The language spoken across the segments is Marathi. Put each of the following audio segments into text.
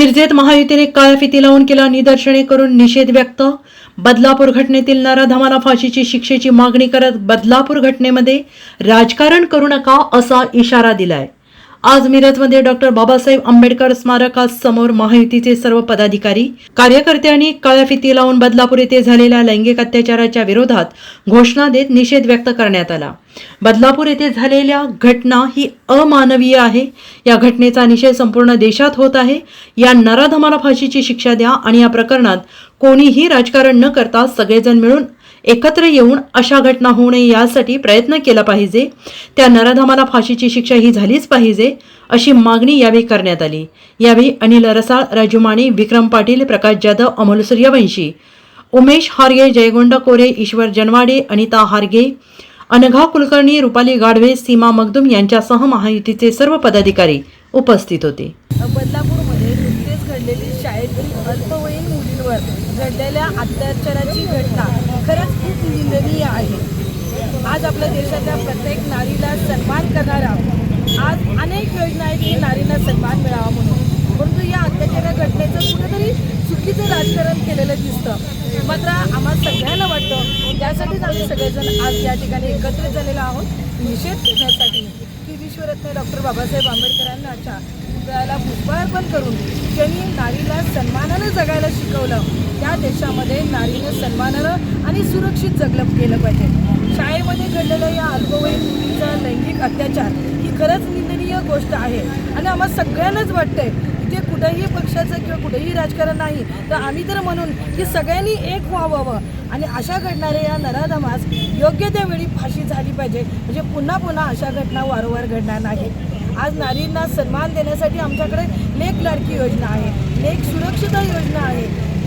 मिरजेत महायुतीने काळ्या फिती लावून केला निदर्शने करून निषेध व्यक्त. बदलापूर घटनेतील नराधमाला फाशीची शिक्षेची मागणी करत बदलापूर घटनेमध्ये राजकारण करू नका असा इशारा दिलाय. आज मिरजमध्ये डॉक्टर बाबासाहेब आंबेडकर स्मारकासमोर महायुतीचे सर्व पदाधिकारी कार्यकर्त्यांनी काळ्या फिती लावून बदलापूर येथे झालेल्या लैंगिक अत्याचाराच्या विरोधात घोषणा देत निषेध व्यक्त करण्यात आला. बदलापूर येथे झालेल्या घटना ही अमानवीय आहे. या घटनेचा निषेध संपूर्ण देशात होत आहे. या नराधमाला फाशीची शिक्षा द्या आणि या प्रकरणात कोणीही राजकारण न करता सगळेजण मिळून एकत्र येऊन अशा घटना होऊ नये यासाठी प्रयत्न केला पाहिजे. त्या नराधमाला फाशीची शिक्षा ही झालीच पाहिजे अशी मागणी यावेळी करण्यात आली. यावेळी अनिल रसाळ राजू माने विक्रम पाटील प्रकाश जाधव अमोल सूर्यवंशी उमेश हारगे जयगोंड कोरे ईश्वर जनवाडे अनिता हारगे अनघा कुलकर्णी रुपाली गाढवे सीमा मगदुम यांच्यासह महायुतीचे सर्व पदाधिकारी उपस्थित होते. बदलापूरमध्ये नुकतेच घडलेली शाळेतील अल्पवयीन मुलींवर घडलेल्या अत्याचाराची घटना खरंच खूप निंदनीय आहे. आज आपल्या देशाच्या प्रत्येक नारीला सन्मान करणारा आज अनेक योजना आहेत की नारीला सन्मान मिळावा म्हणून. परंतु या अत्याचार घटनेचं कुठेतरी चुकीचं राजकारण केलेलं दिसतं. मात्र आम्हा सगळ्यांना वाटतं त्यासाठीच आम्ही सगळेजण आज या ठिकाणी एकत्रित झालेलो आहोत. निषेध करण्यासाठी की विश्वरत्न डॉक्टर बाबासाहेब आंबेडकरांनाच्या पुतळ्याला पुष्पार्पण करून ज्यांनी नारीला सन्मानानं जगायला शिकवलं त्या देशामध्ये नारीनं सन्मानानं आणि सुरक्षित जगलं गेलं पाहिजे. शाळेमध्ये घडलेलं या अल्पवयीन मुलींचा लैंगिक अत्याचार ही खरंच निंदनीय गोष्ट आहे. आणि आम्हाला सगळ्यांनाच वाटतंय की ते कुठेही पक्षाचं किंवा कुठेही राजकारण नाही तर आम्ही तर म्हणून की सगळ्यांनी एक व्हावं. आणि अशा घडणाऱ्या या नराधमास योग्य त्या वेळी फाशी झाली पाहिजे. म्हणजे पुन्हा पुन्हा अशा घटना वारंवार घडणार नाही आज नारींना सन्मान देण्यासाठी आमच्याकडे लेख लाडकी योजना आहे. लेख सुरक्षिता योजना आहे.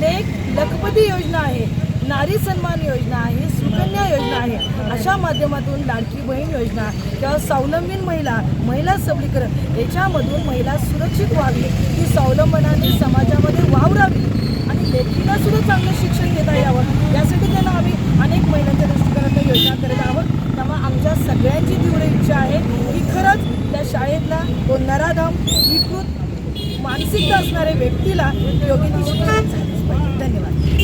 लेख लखपती योजना आहे. नारी सन्मान योजना आहे सुकन्या योजना आहे. अशा माध्यमातून लाडकी बहीण योजना किंवा स्वावलंबीन महिला महिला सबलीकरण याच्यामधून महिला सुरक्षित व्हावी ती स्वावलंबनाने समाजामध्ये वावरावी आणि लेखीला सुद्धा चांगलं शिक्षण घेता यावं. यासाठी त्यांना आम्ही अनेक महिलांच्या दृष्टिकोनातून योजना करत आहोत. त्यामुळे आमच्या सगळ्यांची तीव्र इच्छा आहे की खरंच त्या शाळेतला तो नराधम विकृत मानसिकता असणाऱ्या व्यक्तीला योग्य ती धन्यवाद.